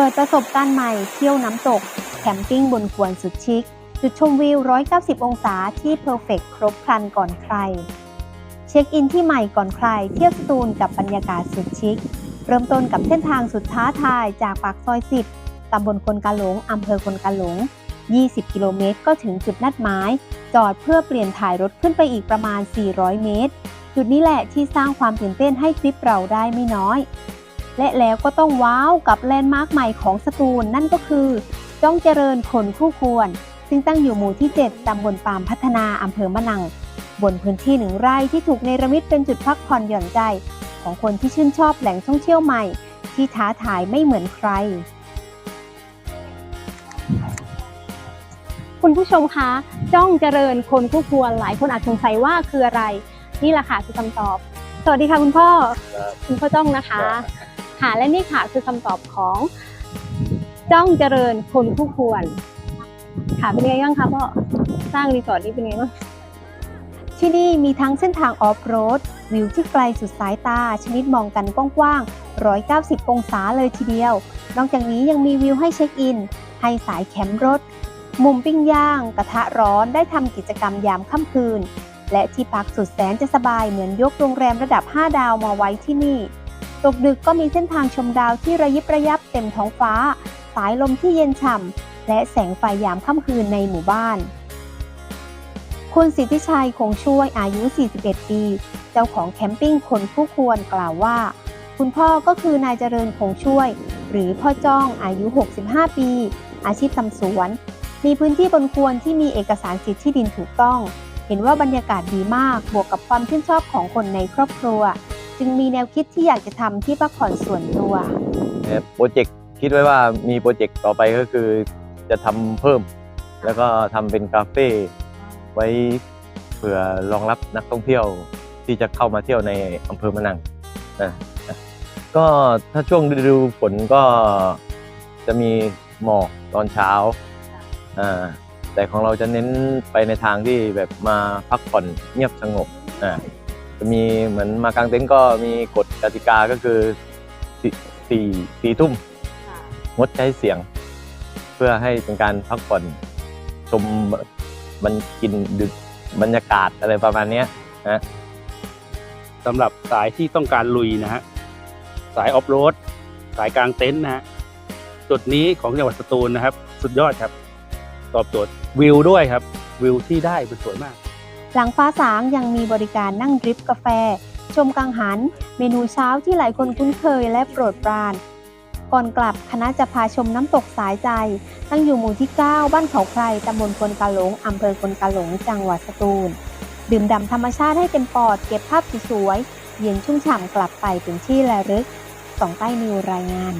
เปิดประสบการณ์ใหม่เที่ยวน้ำตก แคมปิ้งบนกวนสุดชิค จุดชมวิว 190 องศาที่เพอร์เฟกครบครันก่อนใคร เช็คอินที่ใหม่ก่อนใคร เที่ยวสตูลกับบรรยากาศสุดชิค เริ่มต้นกับเส้นทางสุดท้าทายจากปากซอย 10 ตำบลคนกาหลง อำเภอคนกาหลง 20 กิโลเมตรก็ถึงจุดนัดหมาย จอดเพื่อเปลี่ยนถ่ายรถขึ้นไปอีกประมาณ 400 เมตร จุดนี้แหละที่สร้างความตื่นเต้นให้ทริปเราได้ไม่น้อย และแล้วก็ต้องว้าวกับแลนด์มาร์คใหม่ของสตูล นั่นก็คือ จ้องเจริญคนคู่ควร ซึ่งตั้งอยู่หมู่ที่ 7 ตำบลปามพัฒนาอำเภอมะนัง บนพื้นที่หนึ่งไร่ที่ถูกเนรมิตเป็นจุดพักผ่อนหย่อนใจ ของคนที่ชื่นชอบแหล่งท่องเที่ยวใหม่ ที่ท้าทายไม่เหมือนใคร คุณผู้ชมคะ จ้องเจริญคนคู่ควร หลายคนอาจสงสัยว่าคืออะไร นี่แหละค่ะคือคำตอบ สวัสดีค่ะคุณพ่อครับคุณพ่อจ้องนะคะ ค่ะและนี่ค่ะคือคำตอบของจ้องเจริญคนคู่ควร ค่ะเป็นไงบ้างคะพ่อสร้างรีสอร์ทนี้เป็นไงบ้างที่นี่มีทั้งเส้นทางออฟโรด วิวที่ไกลสุดสายตา ชนิดมองกันกว้างๆ 190 องศาเลยทีเดียว นอกจากนี้ยังมีวิวให้เช็คอิน ให้สายแคมป์รถ มุมปิ้งย่าง กระทะร้อนได้ทำกิจกรรมยามค่ำคืน และที่พักสุดแสนจะสบายเหมือนยกโรงแรมระดับ 5 ดาวมาไว้ที่นี่ ตกดึกก็มีเส้นทางชมดาวที่ระยิบระยับเต็มท้องฟ้า สายลมที่เย็นฉ่ำ และแสงไฟยามค่ำคืนในหมู่บ้าน คุณสิทธิชัยคงช่วยอายุ 41 ปี เจ้าของแคมปิ้งคนคู่ควรกล่าวว่า คุณพ่อก็คือนายเจริญคงช่วย หรือพ่อจ้องอายุ 65 ปี อาชีพทำสวน มีพื้นที่บนควรที่มีเอกสารสิทธิ์ที่ดินถูกต้อง เห็นว่าบรรยากาศดีมากบวกกับความชื่นชอบของคนในครอบครัว จึงมีแนวคิดที่อยากจะทำที่พักผ่อนส่วนตัวโปรเจกต์คิดไว้ว่ามีโปรเจกต์ต่อไปก็คือจะทำเพิ่ม แล้วก็ทำเป็นคาเฟ่ไว้เผื่อรองรับนักท่องเที่ยวที่จะเข้ามาเที่ยวในอำเภอมะนังนะนะก็ถ้าช่วงฤดูฝนก็จะมีหมอกตอนเช้าอ่าแต่ของเราจะเน้นไปในทางที่แบบมาพักผ่อนเงียบสงบอ่า จะมีเหมือนมากางเต็นท์ก็มีกฎกติกาก็คือสี่สี่สี่ทุ่มงดใช้เสียง เพื่อให้เป็นการพักผ่อนชมมันกินดึกบรรยากาศอะไรประมาณเนี้ยนะสำหรับสายที่ต้องการลุยนะฮะสายออฟโรดสายกลางเต็นท์นะฮะจุดนี้ของจังหวัดสตูลนะครับ สุดยอดครับ ตอบโจทย์วิวด้วยครับ วิวที่ได้เป็นสวยมาก หลังฟ้าสางยังมีบริการนั่งดริปกาแฟ ชมกังหัน เมนูเช้าที่หลายคนคุ้นเคยและโปรดปราน ก่อนกลับคณะจะพาชมน้ำตกสายใจ ตั้งอยู่หมู่ที่ 9 บ้านเขาใครตำบลคนกาหลงอำเภอคนกาหลงจังหวัดสตูล ดื่มด่ำธรรมชาติให้เต็มปอด เก็บภาพสวยๆเย็นชุ่มฉ่ำกลับไปเป็นที่ระลึกสองใต้นิวรายงาน